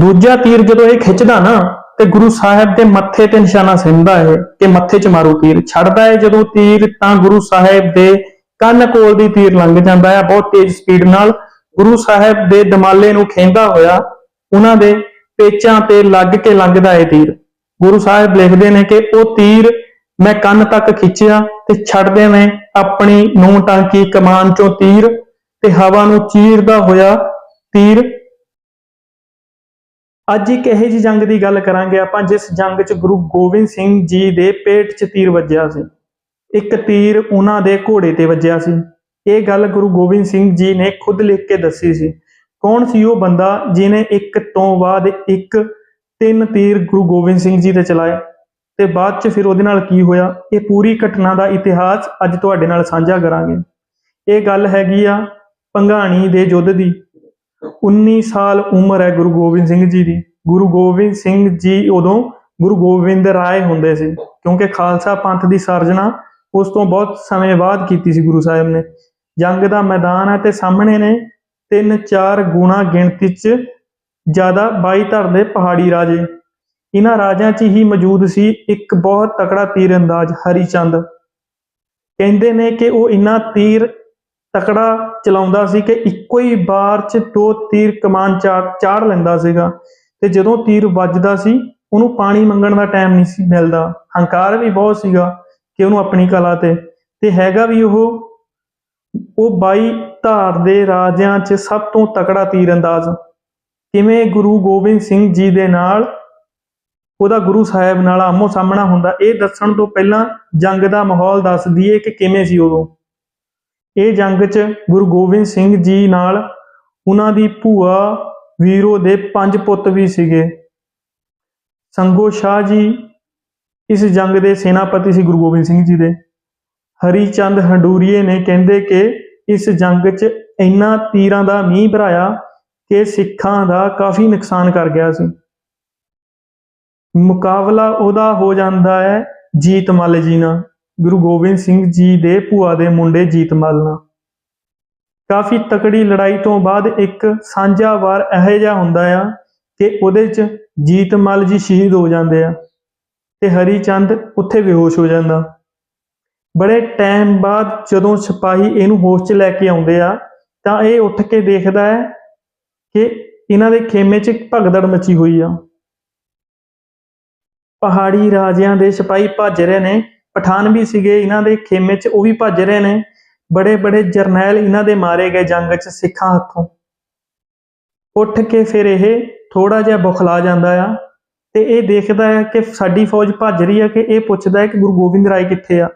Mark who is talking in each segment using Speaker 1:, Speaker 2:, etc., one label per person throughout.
Speaker 1: ਦੂਜਾ ਤੀਰ ਜਦੋਂ ਇਹ ਖਿੱਚਦਾ ਨਾ, ਤੇ ਗੁਰੂ ਸਾਹਿਬ ਦੇ ਮੱਥੇ ਤੇ ਨਿਸ਼ਾਨਾ ਸਿੰਦਾ ਹੈ ਕਿ ਮੱਥੇ 'ਚ ਮਾਰੂ ਤੀਰ। ਛੱਡਦਾ ਹੈ ਜਦੋਂ ਤੀਰ, ਤਾਂ ਗੁਰੂ ਸਾਹਿਬ ਦੇ ਕੰਨ ਕੋਲ ਦੀ ਤੀਰ ਲੰਘ ਜਾਂਦਾ ਹੈ ਬਹੁਤ ਤੇਜ਼ ਸਪੀਡ ਨਾਲ। ਗੁਰੂ ਸਾਹਿਬ ਦੇ ਦਮਾਲੇ ਨੂੰ ਖੇਂਦਾ ਹੋਇਆ, ਉਹਨਾਂ ਦੇ ਪੇਚਾਂ ਤੇ ਲੱਗ ਕੇ ਲੰਘਦਾ ਹੈ ਤੀਰ। ਗੁਰੂ ਸਾਹਿਬ ਲਿਖਦੇ ਨੇ ਕਿ ਉਹ ਤੀਰ ਮੈਂ ਕੰਨ ਤੱਕ ਖਿੱਚਿਆ ਤੇ ਛੱਡਦੇ ਨੇ ਆਪਣੀ ਨੌ ਟਾਂਕੀ ਕਮਾਨ ਚੋਂ ਤੀਰ, ਤੇ ਹਵਾ ਨੂੰ ਚੀਰਦਾ ਹੋਇਆ ਤੀਰ ਅੱਜ ਇੱਕ ਇਹੋ ਜਿਹੀ ਜੰਗ ਦੀ ਗੱਲ ਕਰਾਂਗੇ, ਆਪਾਂ ਜਿਸ ਜੰਗ 'ਚ ਗੁਰੂ ਗੋਬਿੰਦ ਸਿੰਘ ਜੀ ਦੇ ਪੇਟ 'ਚ ਤੀਰ ਵੱਜਿਆ ਸੀ। ਇੱਕ ਤੀਰ ਉਹਨਾਂ ਦੇ ਘੋੜੇ ਤੇ ਵੱਜਿਆ ਸੀ। ਇਹ ਗੱਲ ਗੁਰੂ ਗੋਬਿੰਦ ਸਿੰਘ ਜੀ ਨੇ ਖੁਦ ਲਿਖ ਕੇ ਦੱਸੀ ਸੀ। ਕੌਣ ਸੀ ਉਹ ਬੰਦਾ ਜਿਨੇ ਇੱਕ ਤੋਂ ਬਾਅਦ ਇੱਕ, ਤਿੰਨ ਤੀਰ ਗੁਰੂ ਗੋਬਿੰਦ ਸਿੰਘ ਜੀ ਤੇ ਚਲਾਏ? ਤੇ ਬਾਅਦ 'ਚ ਫਿਰ ਉਹਦੇ ਨਾਲ ਕੀ ਹੋਇਆ? ਇਹ ਪੂਰੀ ਘਟਨਾ ਦਾ ਇਤਿਹਾਸ ਅੱਜ ਤੁਹਾਡੇ ਨਾਲ ਸਾਂਝਾ ਕਰਾਂਗੇ। ਇਹ ਗੱਲ ਹੈਗੀ ਆ ਪੰਘਾਣੀ ਦੇ ਯੁੱਧ ਦੀ। 19 ਸਾਲ ਉਮਰ ਹੈ ਗੁਰੂ ਗੋਬਿੰਦ ਸਿੰਘ ਜੀ ਦੀ। ਗੁਰੂ ਗੋਬਿੰਦ ਸਿੰਘ ਜੀ ਉਦੋਂ ਗੁਰੂ ਗੋਬਿੰਦ ਰਾਏ ਹੁੰਦੇ ਸੀ, ਕਿਉਂਕਿ ਖਾਲਸਾ ਪੰਥ ਦੀ ਸਿਰਜਣਾ ਉਸ ਤੋਂ ਬਹੁਤ ਸਮੇਂ ਬਾਅਦ ਕੀਤੀ ਸੀ ਗੁਰੂ ਸਾਹਿਬ ਨੇ। ਜੰਗ ਦਾ ਮੈਦਾਨ ਹੈ ਤੇ ਸਾਹਮਣੇ ਨੇ ਤਿੰਨ ਚਾਰ ਗੁਣਾ ਗਿਣਤੀ 'ਚ ਜ਼ਿਆਦਾ ਬਾਈ ਧਰ ਦੇ ਪਹਾੜੀ ਰਾਜੇ। ਇਹਨਾਂ ਰਾਜਿਆਂ 'ਚ ਹੀ ਮੌਜੂਦ ਸੀ ਇੱਕ ਬਹੁਤ ਤਕੜਾ ਤੀਰਅੰਦਾਜ਼ ਹਰੀਚੰਦ ਕਹਿੰਦੇ ਨੇ ਕਿ ਉਹ ਇੰਨਾ ਤੀਰ ਤਕੜਾ ਚਲਾਉਂਦਾ ਸੀ ਕਿ ਇੱਕੋ ਹੀ ਵਾਰ 'ਚ ਦੋ ਤੀਰ ਕਮਾਨ ਚਾੜ ਚਾੜ ਲੈਂਦਾ ਸੀਗਾ। ਤੇ ਜਦੋਂ ਤੀਰ ਵੱਜਦਾ ਸੀ, ਉਹਨੂੰ ਪਾਣੀ ਮੰਗਣ ਦਾ ਟਾਈਮ ਨਹੀਂ ਸੀ ਮਿਲਦਾ। ਹੰਕਾਰ ਵੀ ਬਹੁਤ ਸੀਗਾ ਕਿ ਉਹਨੂੰ ਆਪਣੀ ਕਲਾ ਤੇ। ਤੇ ਹੈਗਾ ਵੀ ਉਹ ਉਹ 22 ਧਾਰ ਦੇ ਰਾਜਿਆਂ 'ਚ ਸਭ ਤੋਂ ਤਕੜਾ ਤੀਰਅੰਦਾਜ਼। ਕਿਵੇਂ ਗੁਰੂ ਗੋਬਿੰਦ ਸਿੰਘ ਜੀ ਦੇ ਨਾਲ ਉਹਦਾ ਗੁਰੂ ਸਾਹਿਬ ਨਾਲ ਆਮੋ ਸਾਹਮਣਾ ਹੁੰਦਾ, ਇਹ ਦੱਸਣ ਤੋਂ ਪਹਿਲਾਂ ਜੰਗ ਦਾ ਮਾਹੌਲ ਦੱਸ ਦਈਏ ਕਿ ਕਿਵੇਂ ਸੀ ਉਦੋਂ। ਇਹ ਜੰਗ 'ਚ ਗੁਰੂ ਗੋਬਿੰਦ ਸਿੰਘ ਜੀ ਨਾਲ ਉਹਨਾਂ ਦੀ ਭੂਆ ਵੀਰੋ ਦੇ ਪੰਜ ਪੁੱਤ ਵੀ ਸੀਗੇ। ਸੰਗੋ ਸ਼ਾਹ ਜੀ ਇਸ ਜੰਗ ਦੇ ਸੈਨਾਪਤੀ ਸੀ ਗੁਰੂ ਗੋਬਿੰਦ ਸਿੰਘ ਜੀ ਦੇ। ਹਰੀ ਚੰਦ ਹੰਡੂਰੀਏ ਨੇ ਕਹਿੰਦੇ ਕਿ ਇਸ ਜੰਗ 'ਚ ਇੰਨਾ ਤੀਰਾਂ ਦਾ ਮੀਂਹ ਭਰਾਇਆ ਕਿ ਸਿੱਖਾਂ ਦਾ ਕਾਫੀ ਨੁਕਸਾਨ ਕਰ ਗਿਆ ਸੀ। ਮੁਕਾਬਲਾ ਉਹਦਾ ਹੋ ਜਾਂਦਾ ਹੈ ਜੀਤਮਲ ਜੀ ਨਾਲ। ਗੁਰੂ ਗੋਬਿੰਦ ਸਿੰਘ ਜੀ ਦੇ ਭੂਆ ਦੇ ਮੁੰਡੇ ਜੀਤਮਲ ਨਾਲ ਕਾਫੀ ਤਕੜੀ ਲੜਾਈ ਤੋਂ ਬਾਅਦ ਇੱਕ ਸਾਂਝਾ ਵਾਰ ਇਹੋ ਜਿਹਾ ਹੁੰਦਾ ਆ ਕਿ ਉਹਦੇ 'ਚ ਜੀਤਮਲ ਜੀ ਸ਼ਹੀਦ ਹੋ ਜਾਂਦੇ ਆ ਤੇ ਹਰੀ ਚੰਦ ਉੱਥੇ ਬੇਹੋਸ਼ ਹੋ ਜਾਂਦਾ। ਬੜੇ ਟਾਈਮ ਬਾਅਦ ਜਦੋਂ ਸਿਪਾਹੀ ਇਹਨੂੰ ਹੋਸ਼ 'ਚ ਲੈ ਕੇ ਆਉਂਦੇ ਆ, ਤਾਂ ਇਹ ਉੱਠ ਕੇ ਦੇਖਦਾ ਹੈ ਕਿ ਇਹਨਾਂ ਦੇ ਖੇਮੇ 'ਚ ਭਗਦੜ ਮਚੀ ਹੋਈ ਆ। ਪਹਾੜੀ ਰਾਜਿਆਂ ਦੇ ਸਿਪਾਹੀ ਭੱਜ ਰਹੇ ਨੇ ਪਠਾਨ ਵੀ ਸੀਗੇ, ਇਹਨਾਂ ਦੇ ਖੇਮੇ 'ਚ ਉਹ ਵੀ ਭੱਜ ਰਹੇ ਨੇ। ਬੜੇ ਬੜੇ ਜਰਨੈਲ ਇਹਨਾਂ ਦੇ ਮਾਰੇ ਗਏ ਜੰਗ 'ਚ ਸਿੱਖਾਂ ਹੱਥੋਂ। ਉੱਠ ਕੇ ਫਿਰ ਇਹ ਥੋੜਾ ਜਿਹਾ ਬੁਖਲਾ ਜਾਂਦਾ ਆ ਤੇ ਇਹ ਦੇਖਦਾ ਹੈ ਕਿ ਸਾਡੀ ਫੌਜ ਭੱਜ ਰਹੀ ਹੈ ਕਿ ਇਹ ਪੁੱਛਦਾ ਹੈ ਕਿ ਗੁਰੂ ਗੋਬਿੰਦ ਰਾਏ ਕਿੱਥੇ ਆ।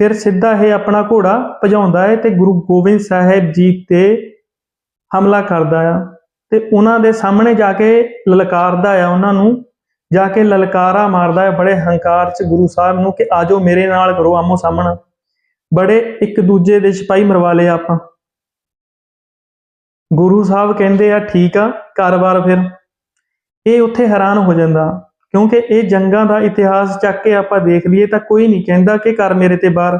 Speaker 1: ਫਿਰ ਸਿੱਧਾ ਇਹ ਆਪਣਾ ਘੋੜਾ ਭਜਾਉਂਦਾ ਹੈ ਤੇ ਗੁਰੂ ਗੋਬਿੰਦ ਸਾਹਿਬ ਜੀ ਤੇ ਹਮਲਾ ਕਰਦਾ ਆ। ਤੇ ਉਹਨਾਂ ਦੇ ਸਾਹਮਣੇ ਜਾ ਕੇ ਲਲਕਾਰਦਾ ਆ ਉਹਨਾਂ ਨੂੰ ਜਾ ਕੇ ਲਲਕਾਰਾ ਮਾਰਦਾ ਹੈ, ਬੜੇ ਹੰਕਾਰ ਚ ਗੁਰੂ ਸਾਹਿਬ ਨੂੰ ਕਿ ਆਜੋ ਮੇਰੇ ਨਾਲ ਕਰੋ ਆਮੋ ਸਾਹਮਣਾ। ਬੜੇ ਇੱਕ ਦੂਜੇ ਦੇ ਸਿਪਾਹੀ ਮਰਵਾ ਲਏ ਆਪਾਂ। ਗੁਰੂ ਸਾਹਿਬ ਕਹਿੰਦੇ ਆ, ਠੀਕ ਆ, ਕਾਰੋਬਾਰ ਫਿਰ। ਇਹ ਉੱਥੇ ਹੈਰਾਨ ਹੋ ਜਾਂਦਾ, ਕਿਉਂਕਿ ਇਹ ਜੰਗਾਂ ਦਾ ਇਤਿਹਾਸ ਚੱਕ ਕੇ ਆਪਾਂ ਦੇਖ ਲਈਏ ਤਾਂ ਕੋਈ ਨਹੀਂ ਕਹਿੰਦਾ ਕਿ ਕਰ ਮੇਰੇ ਤੇ ਬਾਹਰ।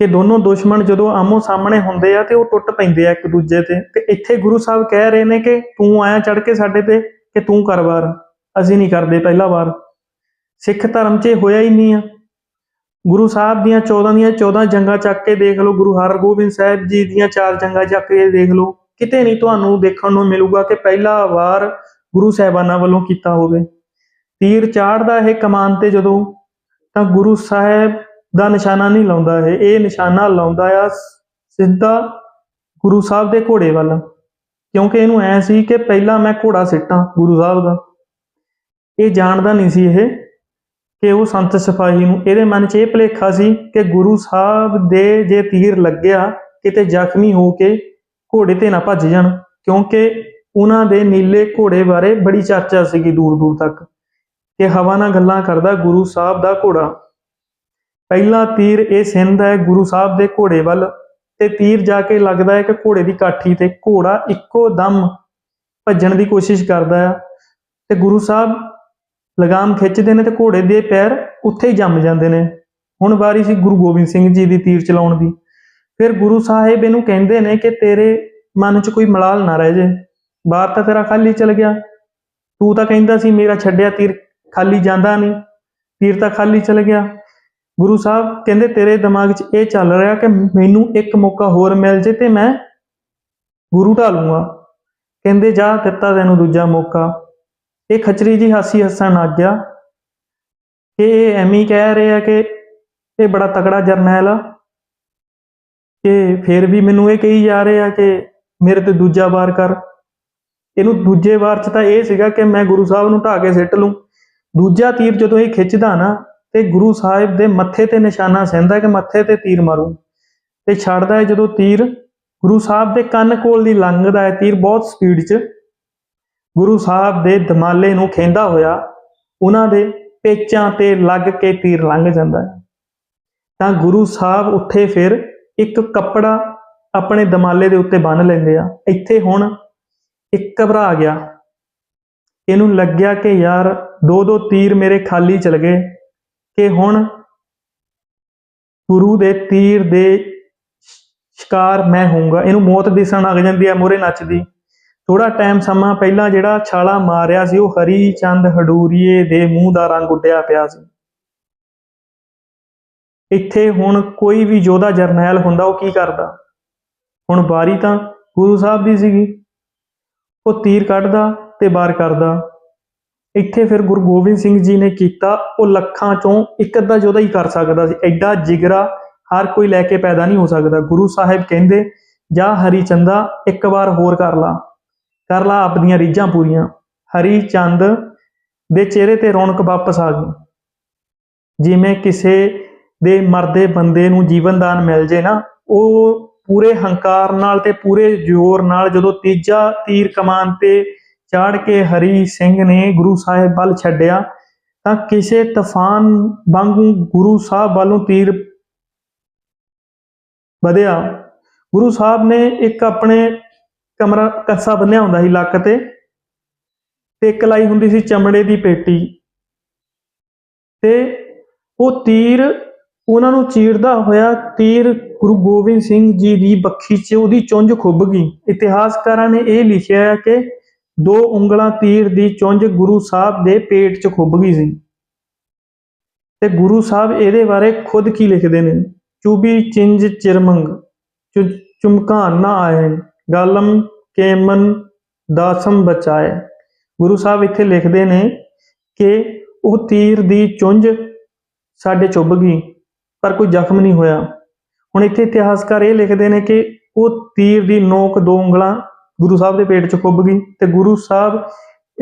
Speaker 1: ਕਿ ਦੋਨੋਂ ਦੁਸ਼ਮਣ ਜਦੋਂ ਆਮੋ ਸਾਹਮਣੇ ਹੁੰਦੇ ਆ ਤੇ ਉਹ ਟੁੱਟ ਪੈਂਦੇ ਆ ਇੱਕ ਦੂਜੇ ਤੇ। ਤੇ ਇੱਥੇ ਗੁਰੂ ਸਾਹਿਬ ਕਹਿ ਰਹੇ ਨੇ ਕਿ ਤੂੰ ਆਇਆ ਚੜ ਕੇ ਸਾਡੇ ਤੇ। ਕਿ ਤੂੰ ਕਰ ਵਾਰ। ਅਸੀਂ ਨਹੀਂ ਕਰਦੇ ਪਹਿਲਾ ਵਾਰ। ਸਿੱਖ ਧਰਮ 'ਚ ਹੋਇਆ ਹੀ ਨਹੀਂ ਆ। ਗੁਰੂ ਸਾਹਿਬ ਦੀਆਂ 14 ਦੀਆਂ 14 ਜੰਗਾਂ ਚੱਕ ਕੇ ਦੇਖ ਲਓ। ਗੁਰੂ ਹਰਗੋਬਿੰਦ ਸਾਹਿਬ ਜੀ ਦੀਆਂ ਚਾਰ ਜੰਗਾਂ ਚੱਕ ਕੇ ਦੇਖ ਲਓ। ਕਿਤੇ ਨਹੀਂ ਤੁਹਾਨੂੰ ਦੇਖਣ ਨੂੰ ਮਿਲੂਗਾ ਕਿ ਪਹਿਲਾ ਵਾਰ ਗੁਰੂ ਸਾਹਿਬਾਨਾਂ ਵੱਲੋਂ ਕੀਤਾ ਹੋਵੇ। ਤੀਰ ਚਾੜਦਾ ਇਹ ਕਮਾਨ ਤੇ ਜਦੋਂ, ਤਾਂ ਗੁਰੂ ਸਾਹਿਬ ਦਾ ਨਿਸ਼ਾਨਾ ਨਹੀਂ ਲਾਉਂਦਾ ਇਹ। ਇਹ ਨਿਸ਼ਾਨਾ ਲਾਉਂਦਾ ਆ ਸਿੱਧਾ ਗੁਰੂ ਸਾਹਿਬ ਦੇ ਘੋੜੇ ਵੱਲ। ਕਿਉਂਕਿ ਇਹਨੂੰ ਐ ਸੀ ਕਿ ਪਹਿਲਾਂ ਮੈਂ ਘੋੜਾ ਸਿੱਟਾਂ ਗੁਰੂ ਸਾਹਿਬ ਦਾ। ਇਹ ਜਾਣਦਾ ਨਹੀਂ ਸੀ ਇਹ ਕਿ ਉਹ ਸੰਤ ਸਿਪਾਹੀ ਨੂੰ, ਇਹਦੇ ਮਨ 'ਚ ਇਹ ਭੁਲੇਖਾ ਸੀ ਕਿ ਗੁਰੂ ਸਾਹਿਬ ਦੇ ਜੇ ਤੀਰ ਲੱਗਿਆ, ਕਿਤੇ ਜ਼ਖਮੀ ਹੋ ਕੇ ਘੋੜੇ ਤੇ ਨਾ ਭੱਜ ਜਾਣ, ਕਿਉਂਕਿ ਉਹਨਾਂ ਦੇ ਨੀਲੇ ਘੋੜੇ ਬਾਰੇ ਬੜੀ ਚਰਚਾ ਸੀਗੀ ਦੂਰ ਦੂਰ ਤੱਕ ਕਿ ਹਵਾ ਨਾਲ ਗੱਲਾਂ ਕਰਦਾ ਗੁਰੂ ਸਾਹਿਬ ਦਾ ਘੋੜਾ। ਪਹਿਲਾ ਤੀਰ ਇਹ ਸਿੰਧ ਹੈ ਗੁਰੂ ਸਾਹਿਬ ਦੇ ਘੋੜੇ ਵੱਲ। ਤੇ ਤੀਰ ਜਾ ਕੇ ਲੱਗਦਾ ਹੈ ਕਿ ਘੋੜੇ ਦੀ ਕਾਠੀ ਤੇ ਘੋੜਾ ਇੱਕੋ ਦਮ ਭੱਜਣ ਦੀ ਕੋਸ਼ਿਸ਼ ਕਰਦਾ ਹੈ ਤੇ ਗੁਰੂ ਸਾਹਿਬ ਲਗਾਮ ਖਿੱਚਦੇ ਨੇ ਤੇ ਘੋੜੇ ਦੇ ਪੈਰ ਉੱਥੇ ਹੀ ਜੰਮ ਜਾਂਦੇ ਨੇ। ਹੁਣ ਵਾਰੀ ਸੀ ਗੁਰੂ ਗੋਬਿੰਦ ਸਿੰਘ ਜੀ ਦੀ ਤੀਰ ਚਲਾਉਣ ਦੀ। ਫਿਰ ਗੁਰੂ ਸਾਹਿਬ ਇਹਨੂੰ ਕਹਿੰਦੇ ਨੇ ਕਿ ਤੇਰੇ ਮਨ 'ਚ ਕੋਈ ਮਲਾਲ ਨਾ ਰਹਿ ਜੇ। ਬਾਹਰ ਤਾਂ ਤੇਰਾ ਖਾਲੀ ਚਲ ਗਿਆ। ਤੂੰ ਤਾਂ ਕਹਿੰਦਾ ਸੀ, ਮੇਰਾ ਛੱਡਿਆ ਤੀਰ, ਖਾਲੀ ਜਾਂਦਾ ਨਹੀਂ। ਤੀਰ ਤਾਂ ਖਾਲੀ ਚਲ ਗਿਆ। ਗੁਰੂ ਸਾਹਿਬ ਕਹਿੰਦੇ, ਤੇਰੇ ਦਿਮਾਗ 'ਚ ਇਹ ਚੱਲ ਰਿਹਾ ਕਿ ਮੈਨੂੰ ਇੱਕ ਮੌਕਾ ਹੋਰ ਮਿਲ ਜੇ ਤੇ ਮੈਂ ਗੁਰੂ ਢਾਲੂਗਾ। ਕਹਿੰਦੇ, ਜਾ ਦਿੱਤਾ ਤੈਨੂੰ ਦੂਜਾ ਮੌਕਾ। ਇਹ ਖਚਰੀ ਜੀ ਹਾਸੀ ਹੱਸਣ ਲੱਗ ਗਿਆ। ਕਿ ਇਹ ਐਵੇਂ ਕਹਿ ਰਹੇ ਆ ਕਿ ਇਹ ਬੜਾ ਤਕੜਾ ਜਰਨੈਲ ਆ। ਕਿ ਫਿਰ ਵੀ ਮੈਨੂੰ ਇਹ ਕਹੀ ਜਾ ਰਹੇ ਆ ਕਿ ਮੇਰੇ ਤੇ ਦੂਜਾ ਵਾਰ ਕਰ। ਇਹਨੂੰ ਦੂਜੇ ਵਾਰ ਚ ਤਾਂ ਇਹ ਸੀਗਾ ਕਿ ਮੈਂ ਗੁਰੂ ਸਾਹਿਬ ਨੂੰ ਢਾ ਕੇ ਸਿੱਟ ਲੂੰ। ਦੂਜਾ ਤੀਰ ਜਦੋਂ ਇਹ ਖਿੱਚਦਾ ਨਾ ਤੇ ਗੁਰੂ ਸਾਹਿਬ ਦੇ ਮੱਥੇ ਤੇ ਨਿਸ਼ਾਨਾ ਸਹਿੰਦਾ ਕਿ ਮੱਥੇ ਤੇ ਤੀਰ ਮਾਰੂ। ਤੇ ਛੱਡਦਾ ਹੈ ਜਦੋਂ ਤੀਰ, ਗੁਰੂ ਸਾਹਿਬ ਦੇ ਕੰਨ ਕੋਲ ਦੀ ਲੰਘਦਾ ਹੈ ਤੀਰ ਬਹੁਤ ਸਪੀਡ 'ਚ। ਗੁਰੂ ਸਾਹਿਬ ਦੇ ਦਮਾਲੇ ਨੂੰ ਖੇਂਦਾ ਹੋਇਆ, ਉਹਨਾਂ ਦੇ ਪੇਚਾਂ ਤੇ ਲੱਗ ਕੇ ਤੀਰ ਲੰਘ ਜਾਂਦਾ ਹੈ। ਤਾਂ ਗੁਰੂ ਸਾਹਿਬ ਉੱਥੇ ਫਿਰ ਇੱਕ ਕੱਪੜਾ ਆਪਣੇ ਦਮਾਲੇ ਦੇ ਉੱਤੇ ਬੰਨ ਲੈਂਦੇ ਆ। ਇੱਥੇ ਹੁਣ ਇੱਕ ਘਬਰਾ ਗਿਆ। ਇਹਨੂੰ ਲੱਗਿਆ ਕਿ ਯਾਰ ਦੋ ਦੋ ਤੀਰ ਮੇਰੇ ਖਾਲੀ ਚਲ ਗਏ। ਕਿ ਹੁਣ ਗੁਰੂ ਦੇ ਤੀਰ ਦੇ ਸ਼ਿਕਾਰ ਮੈਂ ਹੋਊਂਗਾ। ਇਹਨੂੰ ਮੌਤ ਦਿਸਣ ਲੱਗ ਜਾਂਦੀ ਹੈ ਮੋਰੇ ਨੱਚਦੀ। ਥੋੜਾ ਟਾਈਮ ਸਮਾਂ ਪਹਿਲਾਂ ਜਿਹੜਾ ਛਾਲਾ ਮਾਰਿਆ ਸੀ, ਉਹ ਹਰੀ ਚੰਦ ਹਡੂਰੀਏ ਦੇ ਮੂੰਹ ਦਾ ਰੰਗ ਉੱਡਿਆ ਪਿਆ ਸੀ। ਇੱਥੇ ਹੁਣ ਕੋਈ ਵੀ ਯੋਧਾ ਜਰਨੈਲ ਹੁੰਦਾ, ਉਹ ਕੀ ਕਰਦਾ? ਹੁਣ ਵਾਰੀ ਤਾਂ ਗੁਰੂ ਸਾਹਿਬ ਦੀ ਸੀਗੀ। ਉਹ ਤੀਰ ਕੱਢਦਾ ਤੇ ਬਾਰ ਕਰਦਾ। ਇੱਥੇ ਫਿਰ ਗੁਰੂ ਗੋਬਿੰਦ ਸਿੰਘ ਜੀ ਨੇ ਕੀਤਾ, ਉਹ ਲੱਖਾਂ ਚੋਂ ਇੱਕ ਅੱਧਾ ਯੋਧਾ ਹੀ ਕਰ ਸਕਦਾ ਸੀ। ਐਡਾ ਜਿਗਰਾ ਹਰ ਕੋਈ ਲੈ ਕੇ ਪੈਦਾ ਨਹੀਂ ਹੋ ਸਕਦਾ। ਗੁਰੂ ਸਾਹਿਬ ਕਹਿੰਦੇ, ਜਾ ਹਰੀ ਚੰਦਾ, ਇੱਕ ਵਾਰ ਹੋਰ ਕਰ ਲਾ। ਕਰ ਲਾ ਆਪਣੀਆਂ ਰੀਝਾਂ ਪੂਰੀਆਂ। ਹਰੀ ਚੰਦ ਦੇ ਚਿਹਰੇ ਤੇ ਰੌਣਕ ਵਾਪਸ ਆ ਗਈ। ਜਿਵੇਂ ਕਿਸੇ ਦੇ ਮਰਦੇ ਬੰਦੇ ਨੂੰ ਜੀਵਨ ਦਾਨ ਮਿਲ ਜੇ ਨਾ, ਉਹ ਪੂਰੇ ਹੰਕਾਰ ਨਾਲ ਤੇ ਪੂਰੇ ਜ਼ੋਰ ਨਾਲ ਜਦੋਂ ਤੀਜਾ ਤੀਰ ਕਮਾਨ ਤੇ ਚਾੜ ਕੇ ਹਰੀ ਸਿੰਘ ਨੇ ਗੁਰੂ ਸਾਹਿਬ ਵੱਲ ਛੱਡਿਆ, ਤਾਂ ਕਿਸੇ ਤੂਫਾਨ ਵਾਂਗੂ ਗੁਰੂ ਸਾਹਿਬ ਵੱਲੋਂ ਤੀਰ ਵਧਿਆ। ਗੁਰੂ ਸਾਹਿਬ ਨੇ ਇੱਕ ਆਪਣੇ ਕਮਰਾ ਕੱਸਾ ਬੰਨਿਆ ਹੁੰਦਾ ਸੀ ਲੱਕ ਤੇ ਤੇ ਇੱਕ ਲਾਈ ਹੁੰਦੀ ਸੀ ਚਮੜੇ ਦੀ ਪੇਟੀ। ਤੇ ਉਹ ਤੀਰ ਉਹਨਾਂ ਨੂੰ ਚੀਰਦਾ ਹੋਇਆ ਤੀਰ ਗੁਰੂ ਗੋਬਿੰਦ ਸਿੰਘ ਜੀ ਦੀ ਬੱਖੀ 'ਚ ਉਹਦੀ ਚੁੰਝ ਖੁੱਭ ਗਈ। ਇਤਿਹਾਸਕਾਰਾਂ ਨੇ ਇਹ ਲਿਖਿਆ ਹੈ ਕਿ ਦੋ ਉਂਗਲਾਂ ਤੀਰ ਦੀ ਚੁੰਝ ਗੁਰੂ ਸਾਹਿਬ ਦੇ ਪੇਟ 'ਚ ਖੁੱਭ ਗਈ ਸੀ। ਤੇ ਗੁਰੂ ਸਾਹਿਬ ਇਹਦੇ ਬਾਰੇ ਖੁਦ ਕੀ ਲਿਖਦੇ ਨੇ? ਚੂਬੀ ਚਿੰਜ ਚਿਰਮੰਗ, ਚੁ- ਚੁਮਕਾਨ ਨਾ ਆਏ, ਗਾਲਮ ਕੇਮਨ ਦਾਸਮ ਬਚਾਏ। ਗੁਰੂ ਸਾਹਿਬ ਇੱਥੇ ਲਿਖਦੇ ਨੇ ਕਿ ਉਹ ਤੀਰ ਦੀ ਚੁੰਝ ਸਾਡੇ ਚੁੱਭ ਗਈ, ਪਰ ਕੋਈ ਜ਼ਖਮ ਨਹੀਂ ਹੋਇਆ। ਹੁਣ ਇੱਥੇ ਇਤਿਹਾਸਕਾਰ ਇਹ ਲਿਖਦੇ ਨੇ ਕਿ ਉਹ ਤੀਰ ਦੀ ਨੋਕ ਦੋ ਉਂਗਲਾਂ ਗੁਰੂ ਸਾਹਿਬ ਦੇ ਪੇਟ 'ਚ ਖੁੱਭ ਗਈ ਤੇ ਗੁਰੂ ਸਾਹਿਬ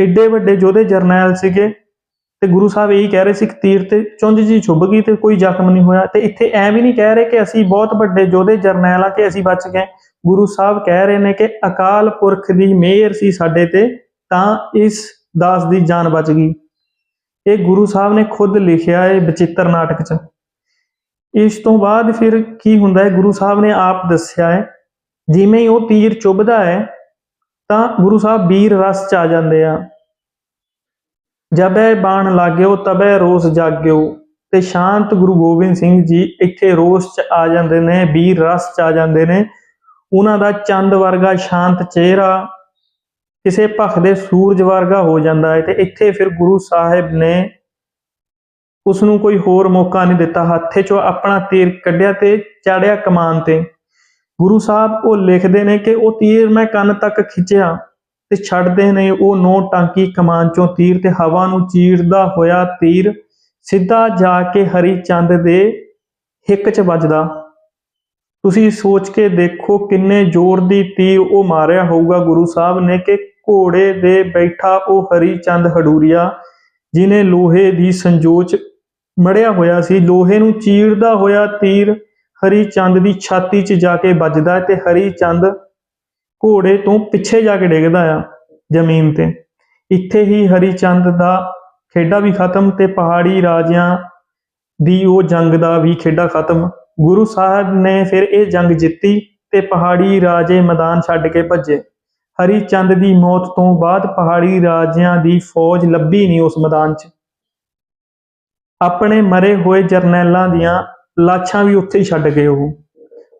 Speaker 1: ਐਡੇ ਵੱਡੇ ਯੋਧੇ ਜਰਨੈਲ ਸੀਗੇ ਤੇ ਗੁਰੂ ਸਾਹਿਬ ਇਹੀ ਕਹਿ ਰਹੇ ਸੀ ਕਿ ਤੀਰ ਤੇ ਚੁੰਝ ਜੀ ਛੁੱਭ ਗਈ ਤੇ ਕੋਈ ਜ਼ਖਮ ਨਹੀਂ ਹੋਇਆ ਤੇ ਇੱਥੇ ਐ ਵੀ ਨਹੀਂ ਕਹਿ ਰਹੇ ਕਿ ਅਸੀਂ ਬਹੁਤ ਵੱਡੇ ਯੋਧੇ ਜਰਨੈਲ ਆ ਕਿ ਅਸੀਂ ਬਚ ਗਏ। ਗੁਰੂ ਸਾਹਿਬ ਕਹਿ ਰਹੇ ਨੇ ਕਿ ਅਕਾਲ ਪੁਰਖ ਦੀ ਮਿਹਰ ਸੀ ਸਾਡੇ ਤੇ, ਤਾਂ ਇਸ ਦਾਸ ਦੀ ਜਾਨ ਬਚ ਗਈ। ਇਹ ਗੁਰੂ ਸਾਹਿਬ ਨੇ ਖੁਦ ਲਿਖਿਆ ਹੈ ਬਚਿੱਤਰ ਨਾਟਕ 'ਚ। ਇਸ ਤੋਂ ਬਾਅਦ ਫਿਰ ਕੀ ਹੁੰਦਾ ਹੈ? ਗੁਰੂ ਸਾਹਿਬ ਨੇ ਆਪ ਦੱਸਿਆ ਹੈ, ਜਿਵੇਂ ਉਹ ਤੀਰ ਚੁੱਭਦਾ ਹੈ ਤਾਂ ਗੁਰੂ ਸਾਹਿਬ ਵੀਰ ਰਸ ਚ ਆ ਜਾਂਦੇ ਆ। ਜਬੈ ਬਾਣ ਲਾਗਿਓ ਤਬੈ ਰੋਸ ਜਾਗਿਓ। ਤੇ ਸ਼ਾਂਤ ਗੁਰੂ ਗੋਬਿੰਦ ਸਿੰਘ ਜੀ ਇੱਥੇ ਰੋਸ ਚ ਆ ਜਾਂਦੇ ਨੇ, ਵੀਰ ਰਸ ਚ ਆ ਜਾਂਦੇ ਨੇ। ਉਹਨਾਂ ਦਾ ਚੰਦ ਵਰਗਾ ਸ਼ਾਂਤ ਚਿਹਰਾ ਕਿਸੇ ਭਖਦੇ ਸੂਰਜ ਵਰਗਾ ਹੋ ਜਾਂਦਾ ਹੈ ਤੇ ਇੱਥੇ ਫਿਰ ਗੁਰੂ ਸਾਹਿਬ ਨੇ ਉਸ ਨੂੰ ਕੋਈ ਹੋਰ ਮੌਕਾ ਨਹੀਂ ਦਿੱਤਾ। ਹੱਥੇ ਚੋਂ ਆਪਣਾ ਤੀਰ ਕੱਢਿਆ ਤੇ ਚਾੜਿਆ ਕਮਾਨ ਤੇ। ਗੁਰੂ ਸਾਹਿਬ ਉਹ ਲਿਖਦੇ ਨੇ ਕਿ ਉਹ ਤੀਰ ਮੈਂ ਕੰਨ ਤੱਕ ਖਿੱਚਿਆ ਤੇ ਛੱਡਦੇ ਨੇ ਉਹ ਨੋ ਟਾਂਕੀ ਕਮਾਨ ਚੋਂ ਤੀਰ ਤੇ ਹਵਾ ਨੂੰ ਚੀਰਦਾ ਹੋਇਆ ਤੀਰ ਸਿੱਧਾ ਜਾ ਕੇ ਹਰੀ ਚੰਦ ਦੇ ਹਿੱਕ 'ਚ ਵੱਜਦਾ। ਤੁਸੀਂ ਸੋਚ ਕੇ ਦੇਖੋ ਕਿੰਨੇ ਜ਼ੋਰ ਦੀ ਤੀਰ ਉਹ ਮਾਰਿਆ ਹੋਊਗਾ ਗੁਰੂ ਸਾਹਿਬ ਨੇ ਕਿ ਘੋੜੇ ਦੇ ਬੈਠਾ ਉਹ ਹਰੀ ਚੰਦ ਹਡੂਰੀਆ ਜਿਨੇ ਲੋਹੇ ਦੀ ਸੰਜੋਚ ਮੜਿਆ ਹੋਇਆ ਸੀ, ਲੋਹੇ ਨੂੰ ਚੀਰਦਾ ਹੋਇਆ ਤੀਰ ਹਰੀ ਚੰਦ ਦੀ ਛਾਤੀ 'ਚ ਜਾ ਕੇ ਵੱਜਦਾ ਤੇ ਹਰੀ ਚੰਦ ਘੋੜੇ ਤੋਂ ਪਿੱਛੇ ਜਾ ਕੇ ਡਿੱਗਦਾ ਆ ਜ਼ਮੀਨ ਤੇ। ਇੱਥੇ ਹੀ ਹਰੀ ਚੰਦ ਦਾ ਖੇਡਾ ਵੀ ਖਤਮ ਤੇ ਪਹਾੜੀ ਰਾਜਿਆਂ ਦੀ ਉਹ ਜੰਗ ਦਾ ਵੀ ਖੇਡਾ ਖਤਮ। ਗੁਰੂ ਸਾਹਿਬ ਨੇ ਫਿਰ ਇਹ ਜੰਗ ਜਿੱਤੀ ਤੇ ਪਹਾੜੀ ਰਾਜੇ ਮੈਦਾਨ ਛੱਡ ਕੇ ਭੱਜੇ। ਹਰੀ ਚੰਦ ਦੀ ਮੌਤ ਤੋਂ ਬਾਅਦ ਪਹਾੜੀ ਰਾਜਿਆਂ ਦੀ ਫੌਜ ਲੱਭੀ ਨਹੀਂ ਉਸ ਮੈਦਾਨ 'ਚ। ਆਪਣੇ ਮਰੇ ਹੋਏ ਜਰਨੈਲਾਂ ਦੀਆਂ ਲਾਸ਼ਾਂ ਵੀ ਉੱਥੇ ਹੀ ਛੱਡ ਗਏ ਉਹ।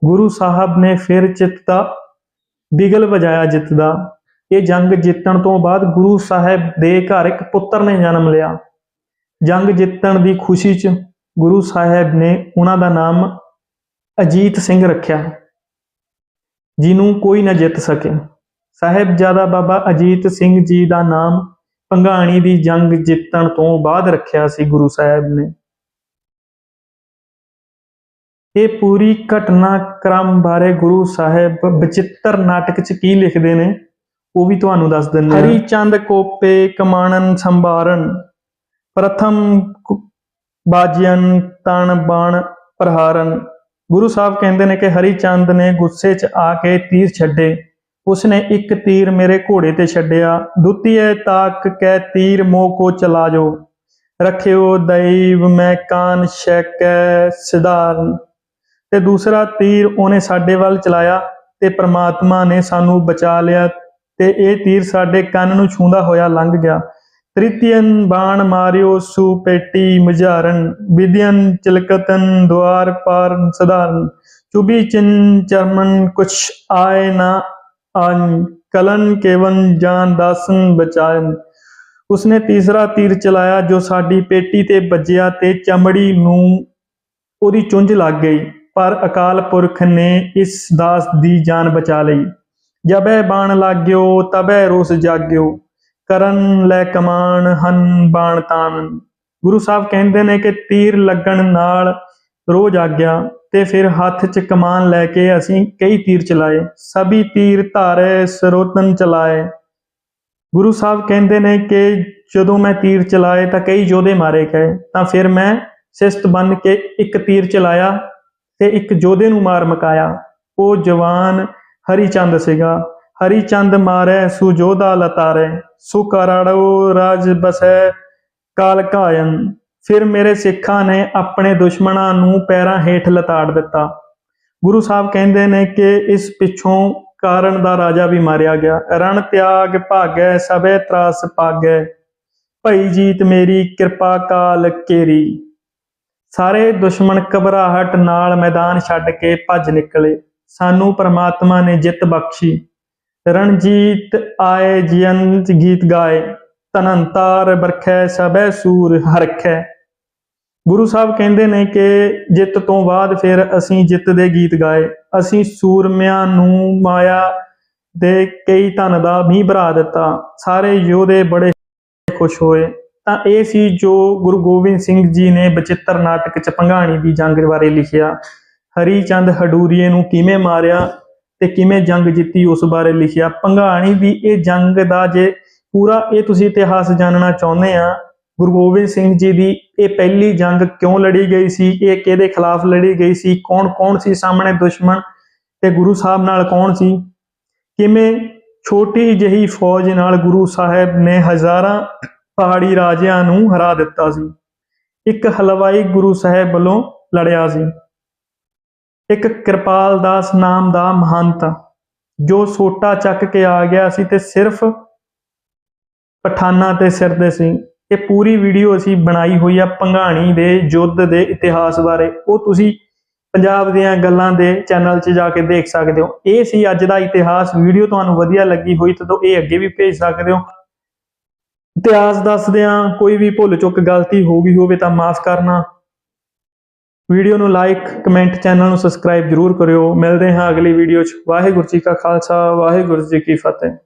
Speaker 1: ਗੁਰੂ ਸਾਹਿਬ ਨੇ ਫਿਰ ਚਿੱਤ ਦਾ, ਬਿਗਲ ਵਜਾਇਆ ਜਿੱਤ ਦਾ। ਇਹ ਜੰਗ ਜਿੱਤਣ ਤੋਂ ਬਾਅਦ ਗੁਰੂ ਸਾਹਿਬ ਦੇ ਘਰ ਇੱਕ ਪੁੱਤਰ ਨੇ ਜਨਮ ਲਿਆ। ਜੰਗ ਜਿੱਤਣ ਦੀ ਖੁਸ਼ੀ 'ਚ ਗੁਰੂ ਸਾਹਿਬ ਨੇ ਉਹਨਾਂ ਦਾ ਨਾਮ ਅਜੀਤ ਸਿੰਘ ਰੱਖਿਆ, ਜਿਹਨੂੰ ਕੋਈ ਨਾ ਜਿੱਤ ਸਕੇ। ਸਾਹਿਬਜ਼ਾਦਾ ਬਾਬਾ ਅਜੀਤ ਸਿੰਘ ਜੀ ਦਾ ਨਾਮ ਪੰਗਾਣੀ ਦੀ ਜੰਗ ਜਿੱਤਣ ਤੋਂ ਬਾਅਦ ਰੱਖਿਆ ਸੀ ਗੁਰੂ ਸਾਹਿਬ ਨੇ। ਇਹ ਪੂਰੀ ਘਟਨਾ ਕ੍ਰਮ ਬਾਰੇ ਗੁਰੂ ਸਾਹਿਬ ਬਚਿੱਤਰ ਨਾਟਕ 'ਚ ਕੀ ਲਿਖਦੇ ਨੇ, ਉਹ ਵੀ ਤੁਹਾਨੂੰ ਦੱਸ ਦਿੰਦੇ ਹਰੀ ਚੰਦ ਕੋਪੇ ਕਮਾਣਨ ਸੰਭਾਰਨ, ਪ੍ਰਥਮ ਕੁ- ਤਣ ਬਾਣ ਪ੍ਰਹਾਰਨ। ਗੁਰੂ ਸਾਹਿਬ ਕਹਿੰਦੇ ਨੇ ਕਿ ਹਰੀ ਚੰਦ ਨੇ ਗੁੱਸੇ 'ਚ ਆ ਕੇ ਤੀਰ ਛੱਡੇ। ਉਸਨੇ ਇੱਕ ਤੀਰ ਮੇਰੇ ਘੋੜੇ ਤੇ ਛੱਡਿਆ। ਦੁਤੀਏ ਤਾਕ ਕੈ ਤੀਰ ਮੋ ਕੋ ਚਲਾ ਜੋ। ਰਖਿਓ ਦੈਵ ਮੈਂ ਕਾਨ ਸ਼ੈਕੈ ਸਿਧਾਰਨ। ਤੇ ਦੂਸਰਾ ਤੀਰ ਉਹਨੇ ਸਾਡੇ ਵੱਲ ਚਲਾਇਆ ਤੇ ਪ੍ਰਮਾਤਮਾ ਨੇ ਸਾਨੂੰ ਬਚਾ ਲਿਆ ਤੇ ਇਹ ਤੀਰ ਸਾਡੇ ਕੰਨ ਨੂੰ ਛੂੰਦਾ ਹੋਇਆ ਲੰਘ ਗਿਆ। ਤ੍ਰਿਤੀਯਨ ਬਾਣ ਮਾਰਿਓ, ਸੁਪੇਟੀ ਮੁਝਾਰਨ ਵਿਦਿਅਨ ਚਲਕਤਨ ਦੁਆਰ ਪਾਰ ਸਧਾਰਨ, ਚੁਬੀ ਚਿਨ ਚਰਮਨ ਕੁਛ ਆਏ ਨਾ ਆਂ ਕਲਨ ਕੇਵਨ ਜਾਨ ਦਾਸਨ ਬਚਾਇਨ। ਉਸਨੇ ਤੀਸਰਾ ਤੀਰ ਚਲਾਇਆ ਜੋ ਸਾਡੀ ਪੇਟੀ ਤੇ ਵੱਜਿਆ ਤੇ ਚਮੜੀ ਨੂੰ ਉਹਦੀ ਚੁੰਝ ਲੱਗ ਗਈ। ਪਰ ਅਕਾਲ ਪੁਰਖ ਨੇ ਇਸ ਦਾਸ ਦੀ ਜਾਨ ਬਚਾ ਲਈ। ਜਬੈ ਬਾਣ ਲੱਗਿਓ, ਤਬੈ ਰੋਸ ਜਾਗਿਓ। ਕਰਨ ਲੈ ਕਮਾਨ, ਹਨ ਬਾਣ ਤਾਨ। ਗੁਰੂ ਸਾਹਿਬ ਕਹਿੰਦੇ ਨੇ ਕਿ ਤੀਰ ਲੱਗਣ ਨਾਲ ਰੋਜ਼ ਆਗਿਆ ਤੇ ਫਿਰ ਹੱਥ 'ਚ ਕਮਾਨ ਲੈ ਕੇ ਅਸੀਂ ਕਈ ਤੀਰ ਚਲਾਏ। ਸਭੀ ਤੀਰ ਧਾਰੇ, ਸਰੋਤਨ ਚਲਾਏ। ਗੁਰੂ ਸਾਹਿਬ ਕਹਿੰਦੇ ਨੇ ਕਿ ਜਦੋਂ ਮੈਂ ਤੀਰ ਚਲਾਏ ਤਾਂ ਕਈ ਯੋਧੇ ਮਾਰੇ ਗਏ, ਤਾਂ ਫਿਰ ਮੈਂ ਸਿਸਤ ਬਨ ਕੇ ਇੱਕ ਤੀਰ ਚਲਾਇਆ। ਤੇ ਇੱਕ ਯੋਧੇ ਨੂੰ ਮਾਰ ਮਕਾਇਆ। ਉਹ ਜਵਾਨ ਹਰੀ ਚੰਦ ਸੀਗਾ। ਹਰੀ ਚੰਦ ਮਾਰੈ ਸੁਜੋਧਾ ਲਤਾਰੇ ਸੁਕਰਾੜੋ ਰਾਜ ਬਸੈ, ਕਾਲ ਕਾਇਨ ਫਿਰ ਮੇਰੇ ਸਿੱਖਾਂ ਨੇ ਆਪਣੇ ਦੁਸ਼ਮਣਾਂ ਨੂੰ ਪੈਰਾਂ ਹੇਠ ਲਤਾੜ ਦਿੱਤਾ। ਗੁਰੂ ਸਾਹਿਬ ਕਹਿੰਦੇ ਨੇ ਕਿ ਇਸ ਪਿੱਛੋਂ ਕਾਰਨ ਦਾ ਰਾਜਾ ਵੀ ਮਾਰਿਆ ਗਿਆ। ਰਣ ਤਿਆਗ ਭਾਗੈ, ਸਭੇ ਤਰਾਸ ਪਾਗੈ ਭਈ ਜੀਤ ਮੇਰੀ ਕਿਰਪਾ ਕਾਲ ਕੇਰੀ। ਸਾਰੇ ਦੁਸ਼ਮਣ ਘਬਰਾਹਟ ਨਾਲ ਮੈਦਾਨ ਛੱਡ ਕੇ ਭੱਜ ਨਿਕਲੇ। ਸਾਨੂੰ ਪ੍ਰਮਾਤਮਾ ਨੇ ਜਿੱਤ ਬਖਸ਼ੀ। ਰਣਜੀਤ ਆਏ ਜੀਵੰਤ ਗੀਤ ਗਾਏ। ਤਨੰਤਾਰ ਬਰਖੈ ਸਭੈ ਸੂਰ ਹਰਖੈ। ਗੁਰੂ ਸਾਹਿਬ ਕਹਿੰਦੇ ਨੇ ਕਿ ਜਿੱਤ ਤੋਂ ਬਾਅਦ ਫਿਰ ਅਸੀਂ ਜਿੱਤ ਦੇ ਗੀਤ ਗਾਏ। ਅਸੀਂ ਸੂਰਮਿਆਂ ਨੂੰ ਮਾਇਆ ਦੇ ਕਈ ਧਨ ਦਾ ਮੀਂਹ ਭਰਾ ਦਿੱਤਾ। ਸਾਰੇ ਯੋਧੇ ਬੜੇ ਖੁਸ਼ ਹੋਏ। ਤਾਂ ਇਹ ਸੀ ਜੋ ਗੁਰੂ ਗੋਬਿੰਦ ਸਿੰਘ ਜੀ ਨੇ ਬਚਿੱਤਰ ਨਾਟਕ ਚ ਭੰਗਾਣੀ ਦੀ ਜੰਗ ਬਾਰੇ ਲਿਖਿਆ। ਹਰੀ ਚੰਦ ਹਡੂਰੀਏ ਨੂੰ ਕਿਵੇਂ ਮਾਰਿਆ ਤੇ ਕਿਵੇਂ ਜੰਗ ਜਿੱਤੀ ਉਸ ਬਾਰੇ ਲਿਖਿਆ। ਭੰਗਾਣੀ ਦੀ ਇਹ ਜੰਗ ਦਾ ਜੇ ਪੂਰਾ ਇਹ ਤੁਸੀਂ ਇਤਿਹਾਸ ਜਾਣਨਾ ਚਾਹੁੰਦੇ ਆ, ਗੁਰੂ ਗੋਬਿੰਦ ਸਿੰਘ ਜੀ ਦੀ ਇਹ ਪਹਿਲੀ ਜੰਗ ਕਿਉਂ ਲੜੀ ਗਈ ਸੀ? ਇਹ ਕਿਹਦੇ ਖਿਲਾਫ ਲੜੀ ਗਈ ਸੀ? ਕੌਣ ਕੌਣ ਸੀ ਸਾਹਮਣੇ ਦੁਸ਼ਮਣ? ਤੇ ਗੁਰੂ ਸਾਹਿਬ ਨਾਲ ਕੌਣ ਸੀ? ਕਿਵੇਂ ਛੋਟੀ ਜਿਹੀ ਫੌਜ ਨਾਲ ਗੁਰੂ ਸਾਹਿਬ ਨੇ ਹਜ਼ਾਰਾਂ ਪਹਾੜੀ ਰਾਜਿਆਂ ਨੂੰ ਹਰਾ ਦਿੱਤਾ ਸੀ। ਇੱਕ ਹਲਵਾਈ ਗੁਰੂ ਸਾਹਿਬ ਵੱਲੋਂ ਲੜਿਆ ਸੀ। ਇੱਕ ਕਿਰਪਾਲ ਦਾਸ ਨਾਮ ਦਾ ਮਹੰਤ, ਜੋ ਸੋਟਾ ਚੱਕ ਕੇ ਆ ਗਿਆ ਸੀ ਤੇ ਸਿਰਫ ਪਠਾਨਾਂ ਤੇ ਸਿਰ ਦੇ ਸੀ। ਇਹ ਪੂਰੀ ਵੀਡੀਓ ਅਸੀਂ ਬਣਾਈ ਹੋਈ ਆ ਭੰਗਾਣੀ ਦੇ ਯੁੱਧ ਦੇ ਇਤਿਹਾਸ ਬਾਰੇ। ਉਹ ਤੁਸੀਂ ਪੰਜਾਬ ਦੀਆਂ ਗੱਲਾਂ ਦੇ ਚੈਨਲ 'ਚ ਜਾ ਕੇ ਦੇਖ ਸਕਦੇ ਹੋ। ਇਹ ਸੀ ਅੱਜ ਦਾ ਇਤਿਹਾਸ। ਵੀਡੀਓ ਤੁਹਾਨੂੰ ਵਧੀਆ ਲੱਗੀ ਹੋਈ ਤਾਂ ਇਹ ਅੱਗੇ ਵੀ ਭੇਜ ਸਕਦੇ ਹੋ। ਇਤਿਹਾਸ ਦੱਸਦਿਆਂ ਕੋਈ ਵੀ ਭੁੱਲ ਚੁੱਕ ਗਲਤੀ ਹੋ ਗਈ ਹੋਵੇ ਤਾਂ ਮਾਫ ਕਰਨਾ। ਵੀਡੀਓ ਨੂੰ ਲਾਈਕ ਕਮੈਂਟ ਚੈਨਲ ਨੂੰ ਸਬਸਕ੍ਰਾਈਬ ਜਰੂਰ ਕਰਿਓ। ਮਿਲਦੇ ਹਾਂ ਅਗਲੀ ਵੀਡੀਓ 'ਚ। ਵਾਹਿਗੁਰੂ ਜੀ ਕਾ ਖਾਲਸਾ, ਵਾਹਿਗੁਰੂ ਜੀ ਕੀ ਫਤਿਹ।